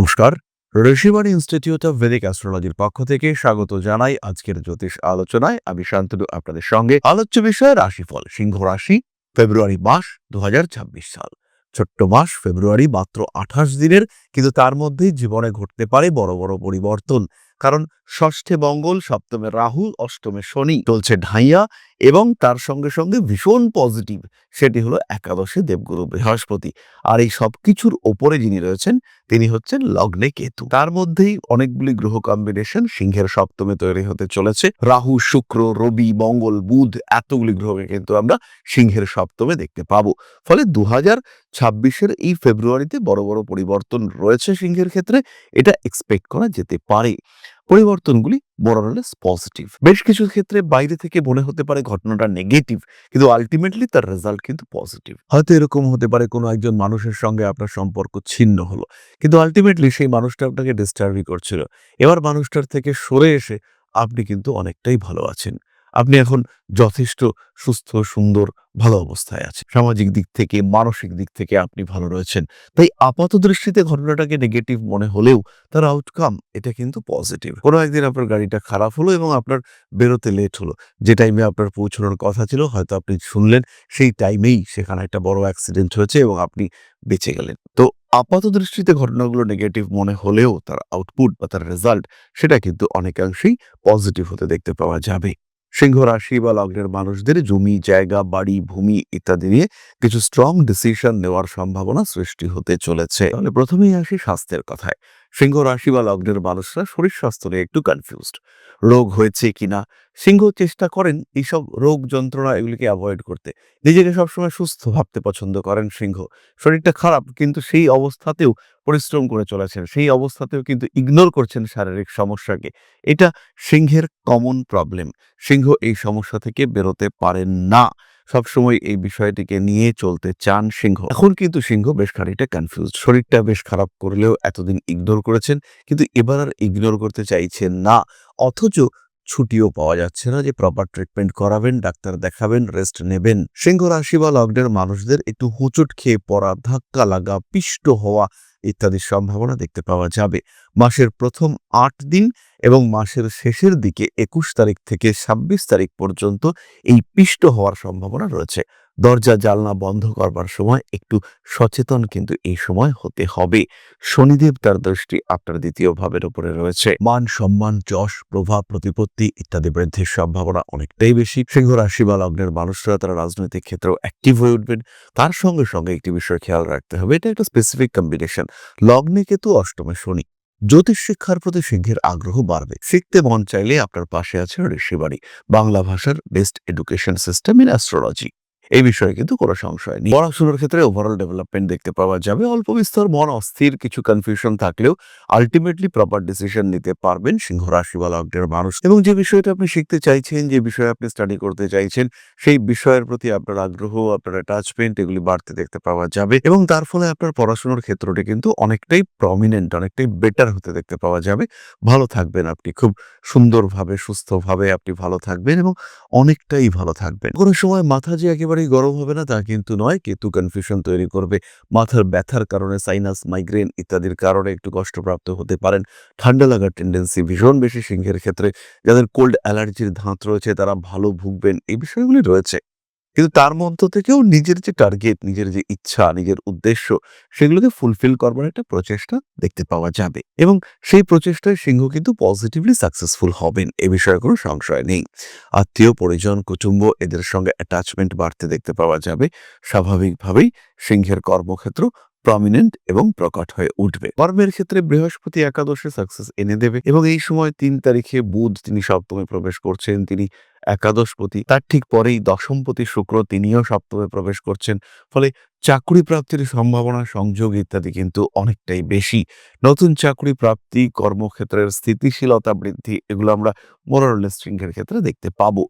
নমস্কার। Rishibani institute of Vedic অ্যাস্ট্রোলজির পক্ষ থেকে স্বাগত জানাই আজকের জ্যোতিষ আলোচনায়। আমি শান্তনু, আপনাদের সঙ্গে আলোচ্য বিষয় রাশিফল, সিংহ রাশি, ফেব্রুয়ারি মাস দুহাজার ছাব্বিশ সাল। ছোট্ট মাস ফেব্রুয়ারি মাত্র আঠাশ দিনের, কিন্তু তার মধ্যেই জীবনে ঘটতে পারে বড় বড় পরিবর্তন। কারণ ষষ্ঠে মঙ্গল, সপ্তমে রাহু, অষ্টমে শনি চলছে ঢাইয়া এবং তার সঙ্গে সঙ্গে ভীষণ পজিটিভ সেটি হলো একাদশে দেবগুরু বৃহস্পতি। আর এই সব কিছুর ওপরে যিনি রয়েছেন তিনি হচ্ছেন লগ্নে কেতু। তার মধ্যেই অনেকগুলি গ্রহ কম্বিনেশন সিংহের সপ্তমে তৈরি হতে চলেছে। রাহু, শুক্র, রবি, মঙ্গল, বুধ এতগুলি গ্রহকে কিন্তু আমরা সিংহের সপ্তমে দেখতে পাবো। ফলে দু হাজার ছাব্বিশের এই ফেব্রুয়ারিতে বড় বড় পরিবর্তন রয়েছে সিংহের ক্ষেত্রে। এটা এক্সপেক্ট করা যেতে পারে। পরিবর্তনগুলি মোরালেস পজিটিভ বেশ কিছু ক্ষেত্রে বাইরে থেকে মনে হতে পারে ঘটনাটা নেগেটিভ কিন্তু আলটিমেটলি তার রেজাল্ট কিন্তু পজিটিভ হয়তো এরকম হতে পারে কোনো একজন মানুষের সঙ্গে আপনার সম্পর্ক ছিন্ন হলো, কিন্তু আলটিমেটলি সেই মানুষটা আপনাকে ডিস্টার্বই করছিল। এবার মানুষটার থেকে সরে এসে আপনি কিন্তু অনেকটাই ভালো আছেন। আপনি এখন যথেষ্ট সুস্থ, সুন্দর, ভালো অবস্থায় আছেন। সামাজিক দিক থেকে, মানসিক দিক থেকে আপনি ভালো রয়েছেন। তাই আপাত দৃষ্টিতে ঘটনাটাকে নেগেটিভ মনে হলেও তার আউটকাম এটা কিন্তু পজিটিভ কোনো একদিন আপনার গাড়িটা খারাপ হলো এবং আপনার বেরোতে লেট হলো। যে টাইমে আপনার পৌঁছানোর কথা ছিল, হয়তো আপনি শুনলেন, সেই টাইমেই সেখানে একটা বড় অ্যাক্সিডেন্ট হয়েছে এবং আপনি বেঁচে গেলেন। তো আপাত দৃষ্টিতে ঘটনাগুলো নেগেটিভ মনে হলেও তার আউটপুট বা তার রেজাল্ট সেটা কিন্তু অনেকাংশেই পজিটিভ হতে দেখতে পাওয়া যাবে। সিংহ রাশি বা লগ্নের মানুষদের জমি, জায়গা, বাড়ি, ভূমি ইত্যাদি নিয়ে কিছু স্ট্রং ডিসিশন নেওয়ার সম্ভাবনা সৃষ্টি হতে চলেছে। তাহলে প্রথমেই আসি স্বাস্থ্যের কথায়। সিংহ রাশি বা লগ্নের মানুষরা শরীর স্বাস্থ্য নিয়ে একটু কনফিউজড রোগ হয়েছে কিনা? সিংহ চেষ্টা করেন এইসব রোগ যন্ত্রণা এগুলিকে অ্যাভয়েড করতে। নিজেকে সবসময় সুস্থ ভাবতে পছন্দ করেন সিংহ। শরীরটা খারাপ, কিন্তু সেই অবস্থাতেও পরিশ্রম করে চলেছেন। সেই অবস্থাতেও কিন্তু ইগনোর করছেন শারীরিক সমস্যাকে। এটা সিংহের কমন প্রবলেম সিংহ এই সমস্যা থেকে বেরোতে পারেন না। সবসময় এই বিষয়টিকে নিয়ে চলতে চান সিংহ। এখন কিন্তু সিংহ বেশ খানিকটা কনফিউজ শরীরটা বেশ খারাপ করলেও এতদিন ইগনোর করেছেন, কিন্তু এবার আর ইগনোর করতে চাইছেন না। অথচ ছুটিও পাওয়া যাচ্ছে না যে প্রপার ট্রিটমেন্ট করাবেন, ডাক্তার দেখাবেন রেস্ট নেবেন। সিংহ রাশি বা লগ্নের মানুষদের একটু হুঁচট খেয়ে পড়া, ধাক্কা লাগা, পিষ্ট হওয়া ইত্যাদির সম্ভাবনা দেখতে পাওয়া যাবে। মাসের প্রথম আট দিন এবং মাসের শেষের দিকে একুশ তারিখ থেকে ছাব্বিশ তারিখ পর্যন্ত এই পিষ্ট হওয়ার সম্ভাবনা রয়েছে। দরজা জালনা বন্ধ করবার সময় একটু সচেতন কিন্তু এই সময় হতে হবে। শনিদেব তার দৃষ্টি আপনার দ্বিতীয় ভাবের উপরে রয়েছে। মান সম্মান, যশ, প্রভাব, প্রতিপত্তি ইত্যাদি বৃদ্ধির সম্ভাবনা অনেকটাই বেশি। সিংহ রাশি বা লগ্নের মানুষরা তারা রাজনৈতিক ক্ষেত্রেও অ্যাক্টিভ হয়ে উঠবেন। তার সঙ্গে সঙ্গে একটি বিষয় খেয়াল রাখতে হবে, এটা একটা স্পেসিফিক কম্বিনেশন লগ্নে কেতু অষ্টমে শনি, জ্যোতিষ শিক্ষার প্রতি সিংহের আগ্রহ বাড়বে। শিখতে মন চাইলে আপনার পাশে আছে ঋষিবাড়ি বাংলা ভাষার best education system in astrology এই বিষয়ে কিন্তু কোনো সংশয় নেই। পড়াশোনার ক্ষেত্রে ওভারঅল ডেভেলপমেন্ট দেখতে পাওয়া যাবে। অল্প বিস্তর, মন অস্থির, কিছু কনফিউশন থাকলেও আলটিমেটলি প্রপার ডিসিশন নিতে পারবেন সিংহ রাশি বা লগ্নের মানুষ। এবং যে বিষয়টা আপনি শিখতে চাইছেন, যে বিষয়ে আপনি স্টাডি করতে চাইছেন, সেই বিষয়ের প্রতি আপনার আগ্রহ, আপনার অ্যাটাচমেন্ট এগুলি বাড়তে দেখতে পাওয়া যাবে। এবং তার ফলে আপনার পড়াশোনার ক্ষেত্রটি কিন্তু অনেকটাই প্রমিনেন্ট অনেকটাই বেটার হতে দেখতে পাওয়া যাবে। ভালো থাকবেন আপনি, খুব সুন্দরভাবে, সুস্থভাবে আপনি ভালো থাকবেন এবং অনেকটাই ভালো থাকবেন। কোনো সময় মাথা যে একেবারেই গরম হবে না, তা কিন্তু নয়, কেতু কনফিউশন তৈরি করবে। মাথার ব্যথার কারণে সাইনাস মাইগ্রেন ইত্যাদির কারণে একটু কষ্টপ্রাপ্ত হতে পারেন। ঠান্ডা লাগার টেন্ডেন্সি ভীষণ বেশি সিংহের ক্ষেত্রে। যাদের কোল্ড অ্যালার্জির ধাঁত রয়েছে, তারা ভালো ভুগবেন। এই বিষয়গুলি রয়েছে। কিন্তু তার মধ্য থেকেও নিজের যে টার্গেট নিজের যে ইচ্ছা, নিজের উদ্দেশ্য, সেগুলোকে ফুলফিল করবার একটা প্রচেষ্টা দেখতে পাওয়া যাবে। এবং সেই প্রচেষ্টায় সিংহ কিন্তু পজিটিভলি সাকসেসফুল হবেন, এ বিষয়ে কোনো সংশয় নেই। আত্মীয়, পরিজন, কুটুম্ব, এদের সঙ্গে অ্যাটাচমেন্ট বাড়তে দেখতে পাওয়া যাবে। স্বাভাবিকভাবেই সিংহের কর্মক্ষেত্র প্রমিনেন্ট এবং প্রকট হয়ে উঠবে। কর্মের ক্ষেত্রে বৃহস্পতি একাদশে সাকসেস এনে দেবে এবং এই সময় তিন তারিখে বুধ, তিনি সপ্তমে প্রবেশ করছেন, তিনি একাদশপতি তার ঠিক পরেই দশমপতি শুক্র তিনিও সপ্তমে প্রবেশ করছেন। ফলে চাকরি প্রাপ্তির সম্ভাবনা, সংযোগ ইত্যাদি কিন্তু অনেকটাই বেশি। নতুন চাকরি প্রাপ্তি, কর্মক্ষেত্রের স্থিতিশীলতা বৃদ্ধি, এগুলো আমরা মোরাল লিস্টিংয়ের ক্ষেত্রে দেখতে পাবো।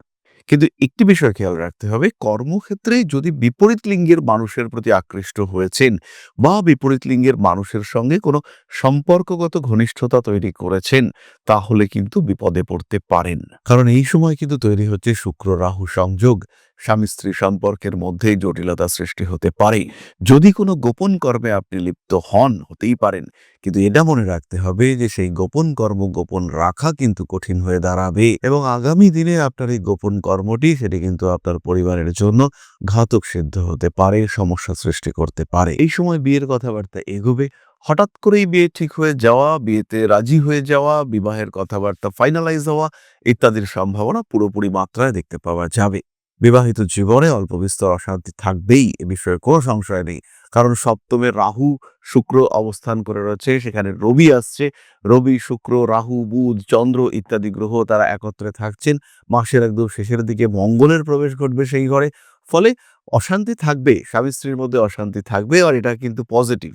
কিন্তু একটি বিষয় খেয়াল রাখতে হবে, কর্মক্ষেত্রে যদি বিপরীত লিঙ্গের মানুষের প্রতি আকৃষ্ট হয়েছেন বা বিপরীত লিঙ্গের মানুষের সঙ্গে কোনো সম্পর্কগত ঘনিষ্ঠতা তৈরি করেছেন, তাহলে কিন্তু বিপদে পড়তে পারেন। কারণ এই সময় কিন্তু তৈরি হচ্ছে শুক্র রাহু সংযোগ। স্বামী স্ত্রী সম্পর্কের মধ্যেই জটিলতা সৃষ্টি হতে পারে। যদি কোনো গোপন কর্মে আপনি লিপ্ত হন, হতেই পারেন। কিন্তু এটা মনে রাখতে হবে যে, সেই গোপন কর্ম গোপন রাখা কিন্তু কঠিন হয়ে দাঁড়াবে এবং আগামী দিনে আপনার এই গোপন কর্মটি, সেটি কিন্তু আপনার পরিবারের জন্য ঘাতক সিদ্ধ হতে পারে, সমস্যা সৃষ্টি করতে পারে। এই সময় বিয়ের কথাবার্তা এগোবে। হঠাৎ করেই বিয়ে ঠিক হয়ে যাওয়া, বিয়েতে রাজি হয়ে যাওয়া, বিবাহের কথাবার্তা ফাইনালাইজ হওয়া ইত্যাদির সম্ভাবনা পুরোপুরি মাত্রায় দেখতে পাওয়া যাবে। বিবাহিত জীবনে অল্প বিস্তর অশান্তি থাকবেই, এ বিষয়ে কোনো সংশয় নেই। কারণ সপ্তমে রাহু শুক্র অবস্থান করে রয়েছে, সেখানে রবি আসছে। রবি, শুক্র, রাহু, বুধ, চন্দ্র ইত্যাদি গ্রহ তারা একত্রে থাকছেন। মাসের একদম শেষের দিকে মঙ্গলের প্রবেশ ঘটবে সেই ঘরে। ফলে অশান্তি থাকবে স্বামী স্ত্রীর মধ্যে অশান্তি থাকবে আর এটা কিন্তু পজিটিভ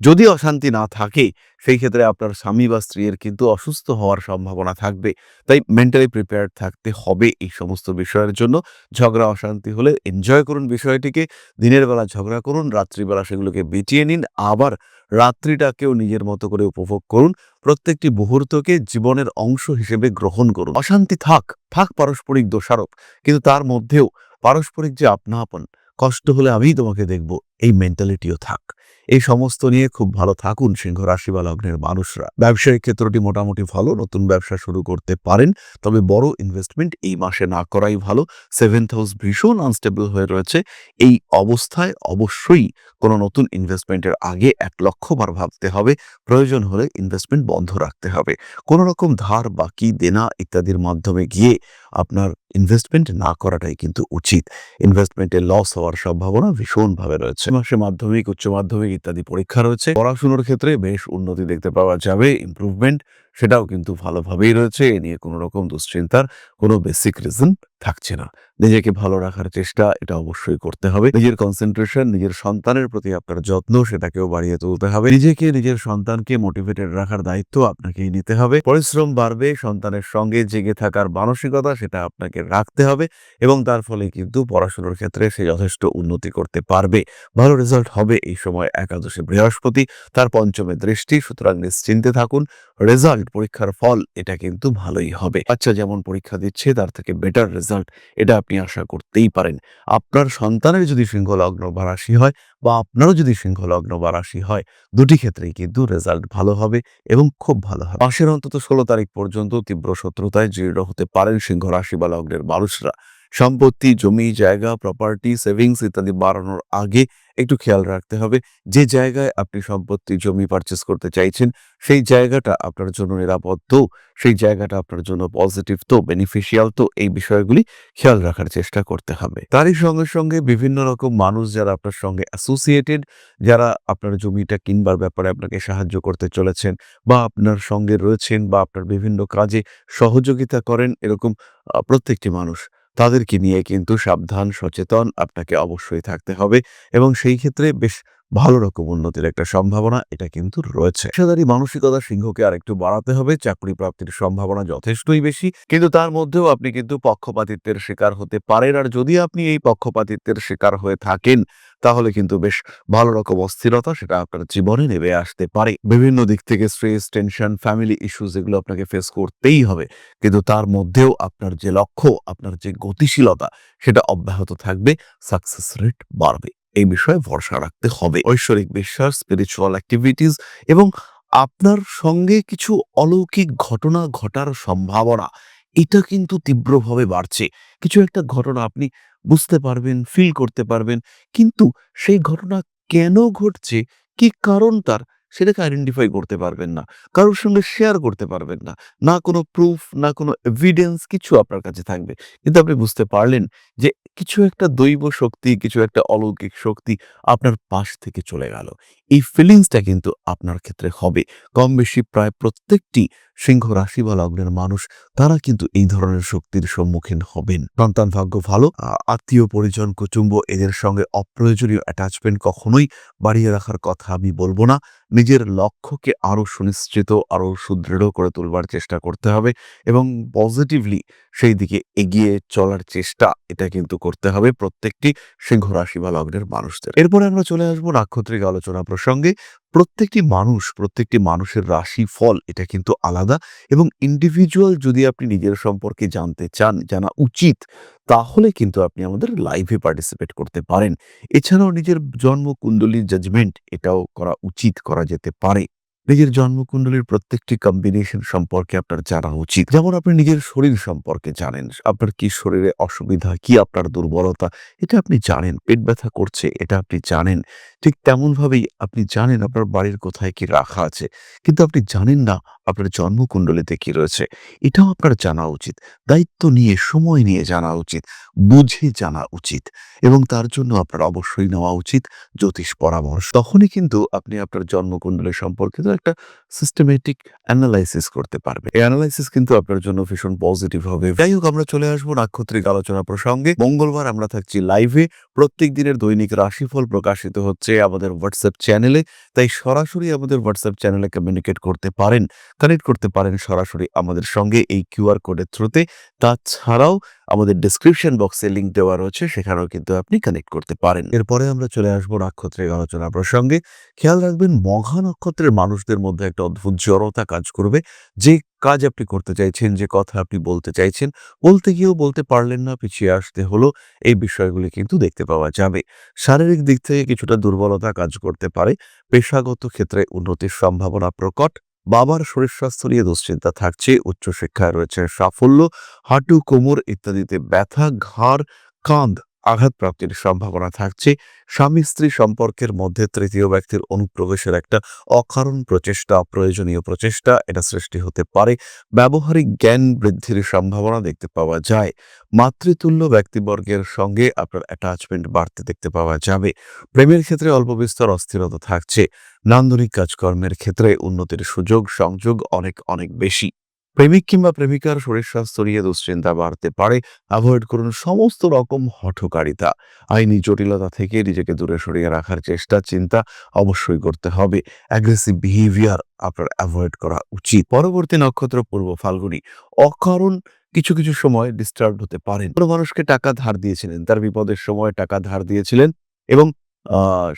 যদি অশান্তি না থাকে, সেই ক্ষেত্রে আপনার স্বামী বা স্ত্রীর কিন্তু অসুস্থ হওয়ার সম্ভাবনা থাকবে। তাই মেন্টালি প্রিপেয়ার্ড থাকতে হবে এই সমস্ত বিষয়ের জন্য। ঝগড়া, অশান্তি হলে এনজয় করুন বিষয়টিকে। দিনের বেলা ঝগড়া করুন, রাত্রিবেলা সেগুলোকে বিটিয়ে নিন। আবার রাত্রিটাকেও নিজের মতো করে উপভোগ করুন। প্রত্যেকটি মুহূর্তকে জীবনের অংশ হিসেবে গ্রহণ করুন। অশান্তি থাক থাক পারস্পরিক দোষারোপ। কিন্তু তার মধ্যেও পারস্পরিক যে আপনা আপন কষ্ট হলে আমিই তোমাকে দেখব। এই মেন্টালিটিও থাক। এই সমস্ত নিয়ে খুব ভালো থাকুন, সিংহ রাশি বা লগ্নের মানুষরা। ব্যবসায়িক ক্ষেত্রটি মোটামুটি ভালো, নতুন ব্যবসা শুরু করতে পারেন, তবে বড় ইনভেস্টমেন্ট এই মাসে না করাই ভালো। সেভেন্থ হাউস ভীষণ আনস্টেবল হয়ে রয়েছে। এই অবস্থায় অবশ্যই কোনো নতুন ইনভেস্টমেন্টের আগে এক লক্ষ বার ভাবতে হবে। প্রয়োজন হলে ইনভেস্টমেন্ট বন্ধ রাখতে হবে। কোনো রকম ধার বাকি, দেনা ইত্যাদির মাধ্যমে গিয়ে আপনার ইনভেস্টমেন্ট না করাটাই কিন্তু উচিত। ইনভেস্টমেন্টে লস হওয়ার সম্ভাবনা ভীষণভাবে রয়েছে। মাসে মাধ্যমিক, উচ্চ মাধ্যমিক ইত্যাদি পরীক্ষা রয়েছে। পড়াশুনোর ক্ষেত্রে বেশ উন্নতি দেখতে পাওয়া যাবে। ইমপ্রুভমেন্ট সেটাও কিন্তু ভালোভাবেই রয়েছে, এ নিয়ে কোনো রকম দুশ্চিন্তার কোনো বেসিক রিজন থাকছে না। নিজেকে ভালো রাখার চেষ্টা, এটা অবশ্যই করতে হবে। নিজের কনসেন্ট্রেশন নিজের সন্তানের প্রতি আপনার যত্ন, সেটাকেও বাড়িয়ে তুলতে হবে। নিজেকে, নিজের সন্তানকে মোটিভেটেড রাখার দায়িত্ব আপনাকেই নিতে হবে। পরিশ্রম বাড়বে, সন্তানের সঙ্গে জেগে থাকার মানসিকতা, সেটা আপনাকে রাখতে হবে এবং তার ফলে কিন্তু পড়াশোনার ক্ষেত্রে সে যথেষ্ট উন্নতি করতে পারবে। ভালো রেজাল্ট হবে এই সময় একাদশে বৃহস্পতি, তার পঞ্চমে দৃষ্টি, সুতরাং নিশ্চিন্তে থাকুন। রেজাল্ট পরীক্ষার ফল এটা কিন্তু ভালোই হবে। বাচ্চা যেমন পরীক্ষা দিচ্ছে তার থেকে বেটার রেজাল্ট এটা আপনি আশা করতেই পারেন। আপনার সন্তানের যদি সিংহ লগ্ন বা রাশি হয় বা আপনারও যদি সিংহ লগ্ন বা রাশি হয়, দুটি ক্ষেত্রেই কিন্তু রেজাল্ট ভালো হবে এবং খুব ভালো হবে। মাসের অন্তত ষোলো তারিখ পর্যন্ত তীব্র শত্রুতায় জীর্ণ হতে পারেন সিংহ রাশি বা লগ্নের মানুষরা। সম্পত্তি, জমি, জায়গা প্রপার্টি সেভিংস ইত্যাদি বাড়ানোর আগে একটু খেয়াল রাখতে হবে। যে জায়গায় আপনি সম্পত্তি জমি পারচেস করতে চাইছেন, সেই জায়গাটা আপনার জন্য নিরাপদ তো, সেই জায়গাটা আপনার জন্য পজিটিভ তো বেনিফিশিয়াল তো, এই বিষয়গুলি খেয়াল রাখার চেষ্টা করতে হবে। তারই সঙ্গে সঙ্গে বিভিন্ন রকম মানুষ যারা আপনার সঙ্গে অ্যাসোসিয়েটেড যারা আপনার জমিটা কিনবার ব্যাপারে আপনাকে সাহায্য করতে চলেছেন বা আপনার সঙ্গে রয়েছেন বা আপনার বিভিন্ন কাজে সহযোগিতা করেন, এরকম প্রত্যেকটি মানুষ। তাদেরকে নিয়ে কিন্তু সাবধান সচেতন আপনাকে অবশ্যই থাকতে হবে এবং সেই ক্ষেত্রে বেশ ভালো রকম উন্নতির একটা সম্ভাবনা এটা কিন্তু রয়েছে। পেশাদারি মানসিকতা সিংহকে আর একটু বাড়াতে হবে চাকরি প্রাপ্তির সম্ভাবনা যথেষ্টই বেশি। কিন্তু তার মধ্যেও আপনি কিন্তু পক্ষপাতিত্বের শিকার হতে পারেন। আর যদি আপনি এই পক্ষপাতিত্বের শিকার হয়ে থাকেন, তাহলে কিন্তু বেশ ভালো রকম অস্থিরতা সেটা আপনার জীবনে নেমে আসতে পারে। বিভিন্ন দিক থেকে স্ট্রেস টেনশন ফ্যামিলি ইস্যুস এগুলো আপনাকে ফেস করতেই হবে। কিন্তু তার মধ্যেও আপনার যে লক্ষ্য, আপনার যে গতিশীলতা, সেটা অব্যাহত থাকবে সাকসেস রেট বাড়বে। এই বিষয়ে ভরসা রাখতে হবে। ঐশ্বরিক বিশ্বাস স্পিরিচুয়াল অ্যাক্টিভিটিস এবং আপনার সঙ্গে কিছু অলৌকিক ঘটনা ঘটার সম্ভাবনা, এটা কিন্তু তীব্রভাবে বাড়ছে। কিছু একটা ঘটনা আপনি বুঝতে পারবেন ফিল করতে পারবেন, কিন্তু সেই ঘটনা কেন ঘটছে, কি কারণ তার, সেটাকে আইডেন্টিফাই করতে পারবেন না। কারোর সঙ্গে শেয়ার করতে পারবেন না। না কোনো প্রুফ না কোনো এভিডেন্স কিছু আপনার কাছে থাকবে। কিন্তু আপনি বুঝতে পারলেন যে কিছু একটা দৈব শক্তি, কিছু একটা অলৌকিক শক্তি আপনার পাশ থেকে চলে গেল। এই ফিলিংসটা কিন্তু আপনার ক্ষেত্রে হবে। কম বেশি প্রায় প্রত্যেকটি সিংহ রাশি বা লগ্নের মানুষ, তারা কিন্তু এই ধরনের শক্তির সম্মুখীন হবেন। সন্তান ভাগ্য ভালো আত্মীয় পরিজন, কুটুম্ব, এদের সঙ্গে অপ্রয়োজনীয় অ্যাটাচমেন্ট কখনোই বাড়িয়ে রাখার কথা আমি বলব না। নিজের লক্ষ্যকে আরও সুনিশ্চিত আরও সুদৃঢ় করে তুলবার চেষ্টা করতে হবে এবং পজিটিভলি সেই দিকে এগিয়ে চলার চেষ্টা, এটা কিন্তু করতে হবে প্রত্যেকটি সিংহ রাশি বা লগ্নের মানুষদের। এরপরে আমরা চলে আসব নাক্ষত্রিক আলোচনা প্রসঙ্গে। প্রত্যেকটি মানুষ, প্রত্যেকটি মানুষের রাশি ফল এটা কিন্তু আলাদা এবং ইন্ডিভিজুয়াল যদি আপনি নিজের সম্পর্কে জানতে চান, জানা উচিত, তাহলে কিন্তু আপনি আমাদের লাইভে পার্টিসিপেট করতে পারেন। এছাড়াও নিজের জন্ম, কুণ্ডলীর জাজমেন্ট এটাও করা উচিত, করা যেতে পারে। নিজের জন্মকুণ্ডলীর প্রত্যেকটি কম্বিনেশন সম্পর্কে আপনার জানা উচিত। যেমন আপনি নিজের শরীর সম্পর্কে জানেন, আপনার কি শরীরে অসুবিধা, কি আপনার দুর্বলতা, এটা আপনি জানেন, পেট ব্যথা করছে, এটা আপনি জানেন। ঠিক তেমনভাবেই আপনি জানেন আপনার বাড়ির কোথায় কি রাখা আছে, কিন্তু আপনি জানেন না আপনার জন্মকুণ্ডলীতে কি রয়েছে, এটাও আপনার জানা উচিত। দায়িত্ব নিয়ে, সময় নিয়ে জানা উচিত, বুঝে জানা উচিত এবং তার জন্য আপনার অবশ্যই নেওয়া উচিত জ্যোতিষ পরামর্শ। তখনই কিন্তু আপনি আপনার জন্মকুণ্ডলী সম্পর্কিত একটা সিস্টেমেটিক অ্যানালাইসিস করতে পারবেন। এই অ্যানালাইসিস কিন্তু আপনার জন্য ভীষণ পজিটিভ হবে। যাই হোক, আমরা চলে আসব নাক্ষত্রিক আলোচনা প্রসঙ্গে। মঙ্গলবার আমরা থাকছি লাইভে প্রত্যেক দিনের দৈনিক রাশিফল প্রকাশিত হচ্ছে আমাদের হোয়াটসঅ্যাপ চ্যানেলে তাই সরাসরি আমাদের হোয়াটসঅ্যাপ চ্যানেলে কমিউনিকেট করতে পারেন। কানেক্ট করতে পারেন সরাসরি আমাদের সঙ্গে এই কিউআর কোডের থ্রুতে। তাছাড়াও আমাদের ডিসক্রিপশন বক্সে লিংক দেওয়া রয়েছে, সেখানেও কিন্তু আপনি কানেক্ট করতে পারেন। এরপরে আমরা চলে আসব নাক্ষত্রিক আলোচনা প্রসঙ্গে। খেয়াল রাখবেন, মঘা নক্ষত্রের মানুষদের মধ্যে একটা অদ্ভুত জড়তা কাজ করবে। যে কাজ আপনি করতে চাইছেন, যে কথা আপনি বলতে চাইছেন, বলতে গিয়েও বলতে পারলেন না, পিছিয়ে আসতে হলো, এই বিষয়গুলি কিন্তু দেখতে পাওয়া যাবে। শারীরিক দিক থেকে কিছুটা দুর্বলতা কাজ করতে পারে। পেশাগত ক্ষেত্রে উন্নতির সম্ভাবনা প্রকট। বাবার শরীর স্বাস্থ্য নিয়ে দুশ্চিন্তা থাকছে, উচ্চশিক্ষায় রয়েছে সাফল্য, হাঁটু, কোমর ইত্যাদিতে ব্যথা, ঘাড়, কাঁধ আঘাত প্রাপ্তির সম্ভাবনা থাকছে। স্বামী স্ত্রী সম্পর্কের মধ্যে তৃতীয় ব্যক্তির অনুপ্রবেশের একটা অকারণ প্রচেষ্টা অপ্রয়োজনীয় প্রচেষ্টা, এটা সৃষ্টি হতে পারে। ব্যবহারিক জ্ঞান বৃদ্ধির সম্ভাবনা দেখতে পাওয়া যায়। মাতৃতুল্য ব্যক্তিবর্গের সঙ্গে আপনার অ্যাটাচমেন্ট বাড়তে দেখতে পাওয়া যাবে। প্রেমের ক্ষেত্রে অল্প বিস্তর অস্থিরতা থাকছে। নান্দনিক কাজকর্মের ক্ষেত্রে উন্নতির সুযোগ, সংযোগ অনেক অনেক বেশি। প্রেমিক কিংবা প্রেমিকার শরীর স্বাস্থ্য নিয়ে দুশ্চিন্তা বাড়তে পারে। অ্যাভয়েড করুন সমস্ত রকম হঠকারিতা। আইনি জটিলতা থেকে নিজেকে দূরে সরিয়ে রাখার চেষ্টা, চিন্তা অবশ্যই করতে হবে। অ্যাগ্রেসিভ বিহেভিয়ার আপনার অ্যাভয়েড করা উচিত। পরবর্তী নক্ষত্র পূর্ব ফাল্গুনি। অকারণ কিছু কিছু সময় ডিস্টার্ব হতে পারেন। কোনো মানুষকে টাকা ধার দিয়েছিলেন, তার বিপদের সময় টাকা ধার দিয়েছিলেন এবং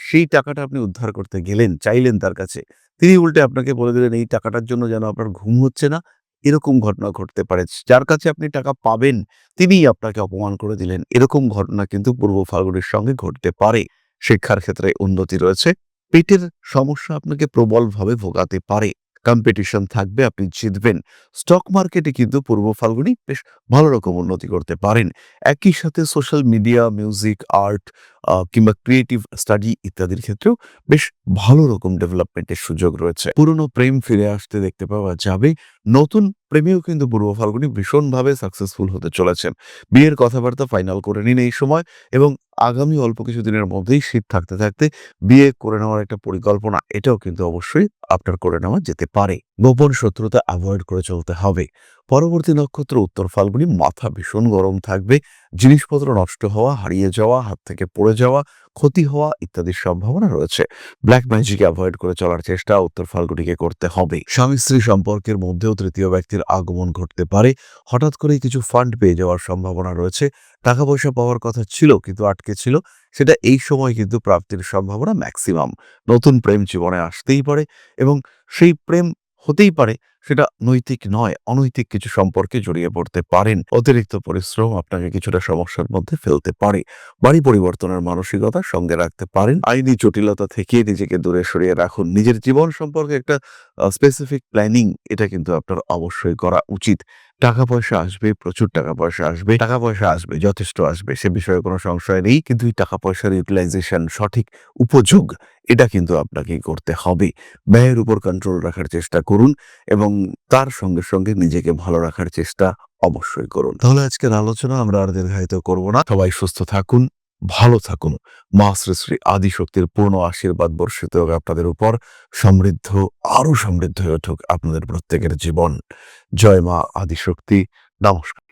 সেই টাকাটা আপনি উদ্ধার করতে গেলেন, চাইলেন তার কাছে। তিনি উল্টে আপনাকে বলে দিলেন, এই টাকাটার জন্য যেন আপনার ঘুম হচ্ছে না এরকম ঘটনা ঘটতে পারে। যার কাছে আপনি টাকা পাবেন, তিনিই আপনাকে অপমান করে দিলেন। এরকম ঘটনা কিন্তু পূর্ব ফাল্গুনের সঙ্গে ঘটতে পারে। শিক্ষার ক্ষেত্রে উন্নতি রয়েছে। পেটের সমস্যা আপনাকে প্রবলভাবে ভোগাতে পারে। কম্পিটিশন থাকবে, আপনি জিতবেন। স্টক মার্কেটে কিন্তু পূর্ব ফাল্গুনি বেশ ভালো রকম উন্নতি করতে পারেন। একই সাথে সোশ্যাল মিডিয়া মিউজিক আর্ট কিংবা ক্রিয়েটিভ স্টাডি ইত্যাদির ক্ষেত্রেও বেশ ভালো রকম ডেভেলপমেন্টের সুযোগ রয়েছে। পুরনো প্রেম ফিরে আসতে দেখতে পাওয়া যাবে। নতুন প্রেমেও কিন্তু পূর্ব ফাল্গুনি ভীষণভাবে সাকসেসফুল হতে চলেছেন। বিয়ের কথাবার্তা ফাইনাল করে নিন এই সময় এবং আগামী অল্প কিছু দিনের মধ্যেই শীত থাকতে থাকতে বিয়ে করে নেওয়ার একটা পরিকল্পনা, এটাও কিন্তু অবশ্যই আপনার করে নেওয়া যেতে পারে। গোপন শত্রুতা অ্যাভয়েড করে চলতে হবে। পরবর্তী নক্ষত্র উত্তর ফাল্গুনি, মাথা ভীষণ গরম থাকবে, জিনিসপত্র নষ্ট হওয়া, হারিয়ে যাওয়া, হাত থেকে পড়ে যাওয়া, ক্ষতি হওয়া ইত্যাদির সম্ভাবনা রয়েছে। ব্ল্যাক ম্যাজিক অ্যাভয়েড করে চলার চেষ্টা উত্তর ফাল্গুনিকে করতে হবে। স্বামী স্ত্রী সম্পর্কের মধ্যেও তৃতীয় ব্যক্তির আগমন ঘটতে পারে। হঠাৎ করে কিছু ফান্ড পেয়ে যাওয়ার সম্ভাবনা রয়েছে। টাকা পয়সা পাওয়ার কথা ছিল কিন্তু আটকে ছিল। সেটা এই সময় কিন্তু প্রাপ্তির সম্ভাবনা ম্যাক্সিমাম নতুন প্রেম জীবনে আসতেই পারে এবং সেই প্রেম হতেই পারে সেটা নৈতিক নয়, অনৈতিক কিছু সম্পর্কে জড়িয়ে পড়তে পারেন। অতিরিক্ত পরিশ্রম আপনাকে কিছুটা সমস্যার মধ্যে ফেলতে পারে। বাড়ি পরিবর্তনের মানসিকতা সঙ্গে রাখতে পারেন। আইনি জটিলতা থেকে নিজেকে দূরে সরিয়ে রাখুন। নিজের জীবন সম্পর্কে একটা স্পেসিফিক প্ল্যানিং এটা কিন্তু আপনার অবশ্যই করা উচিত। টাকা পয়সা আসবে, প্রচুর টাকা পয়সা আসবে, টাকা পয়সা আসবে, যথেষ্ট আসবে, সে বিষয়ে কোনো সংশয় নেই। কিন্তু এই টাকা পয়সার ইউটিলাইজেশন সঠিক উপযোগ, এটা কিন্তু আপনাকে করতে হবে। ব্যয়ের উপর কন্ট্রোল রাখার চেষ্টা করুন এবং তার সঙ্গে সঙ্গে নিজেকে ভালো রাখার চেষ্টা অবশ্যই করুন। তাহলে আজকের আলোচনা আমরা আর দীর্ঘায়িত করব না। সবাই সুস্থ থাকুন। ভালো থাকুন। মা শ্রী শ্রী আদিশক্তির পূর্ণ আশীর্বাদ বর্ষিত হোক আপনাদের উপর, সমৃদ্ধ আরও সমৃদ্ধ হয়ে উঠুক আপনাদের প্রত্যেকের জীবন। জয় মা আদিশক্তি। নমস্কার।